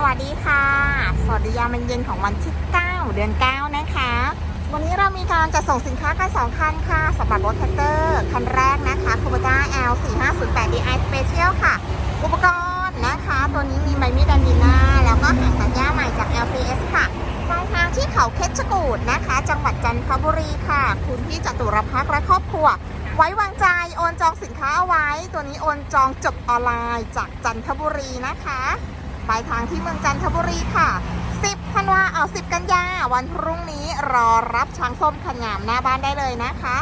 สวัสดีค่ะ สวัสดียามเย็นของวันที่ 9 เดือน 9 นะคะ วันนี้เรามีการจัดส่งสินค้ากัน2คันค่ะสำหรับรถแท็กเตอร์คันแรกนะคะ Kubota L 4 5 0 8 DI Special ค่ะ อุปกรณ์นะคะ ตัวนี้มีไมมิดันดีนาแล้วก็หางตัดหญ้าใหม่จาก LPS ค่ะปลายทางที่เขาเพชรกูดนะคะ จังหวัดจันทบุรีค่ะ คุณพี่จตุรพักษ์และครอบครัว ไว้วางใจโอนจองสินค้าเอาไว้ ตัวนี้โอนจองจบออนไลน์จากจันทบุรีนะคะ ปลายทางที่เมืองจันทบุรีค่ะ 10ธันวาเอา10 กันยา วันพรุ่งนี้รอรับช้างส้มขนงามหน้าบ้านได้เลยนะคะ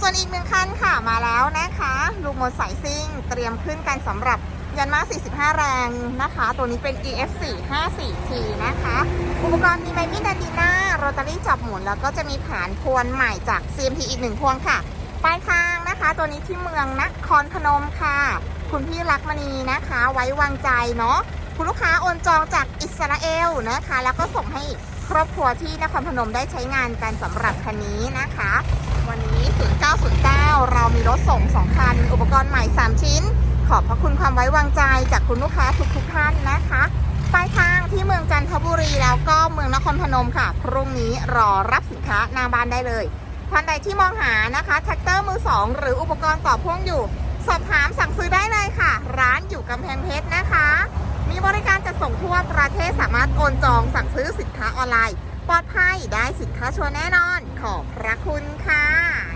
ส่วนอีกหนึ่งคันค่ะมาแล้วนะคะ ลูกมดสายซิ่ง เตรียมขึ้นกันสำหรับยันมา 45 แรงนะคะ ตัวนี้เป็น EF 4 5 4 T นะคะ อุปกรณ์มีไมมินาดีนาโรตารี่จับหมุน แล้วก็จะมีผานพวนใหม่จาก CMT อีกหนึ่งพวงค่ะ ปลายทางนะคะ ตัวนี้ที่เมืองนครพนมค่ะ คุณพี่ลักษมณีนะคะ ไว้วางใจเนาะ คุณลูกค้าโอนจองจากอิสราเอลนะคะ แล้วก็ส่งให้ครอบครัวที่นครพนมได้ใช้งานกันสำหรับคันนี้นะคะ วันนี้ 0909 เรามีรถส่ง 2 คัน อุปกรณ์ใหม่ 3 ชิ้น ขอบพระคุณความไว้วางใจจากคุณลูกค้าทุกๆท่านนะคะปลายทางที่เมืองจันทบุรีแล้วก็เมืองนครพนมค่ะ พรุ่งนี้รอรับสินค้าหน้าบ้านได้เลยท่านใดที่มองหานะคะแท็กเตอร์มือ 2 หรืออุปกรณ์ต่อพ่วงอยู่ สอบถามสั่งซื้อได้เลยค่ะ ร้านอยู่กำแพงเพชรนะคะ มีบริการจัดส่งทั่วประเทศสามารถโอนจองสั่งซื้อสินค้าออนไลน์ ปลอดภัยได้สินค้าชัวร์แน่นอน ขอบพระคุณค่ะ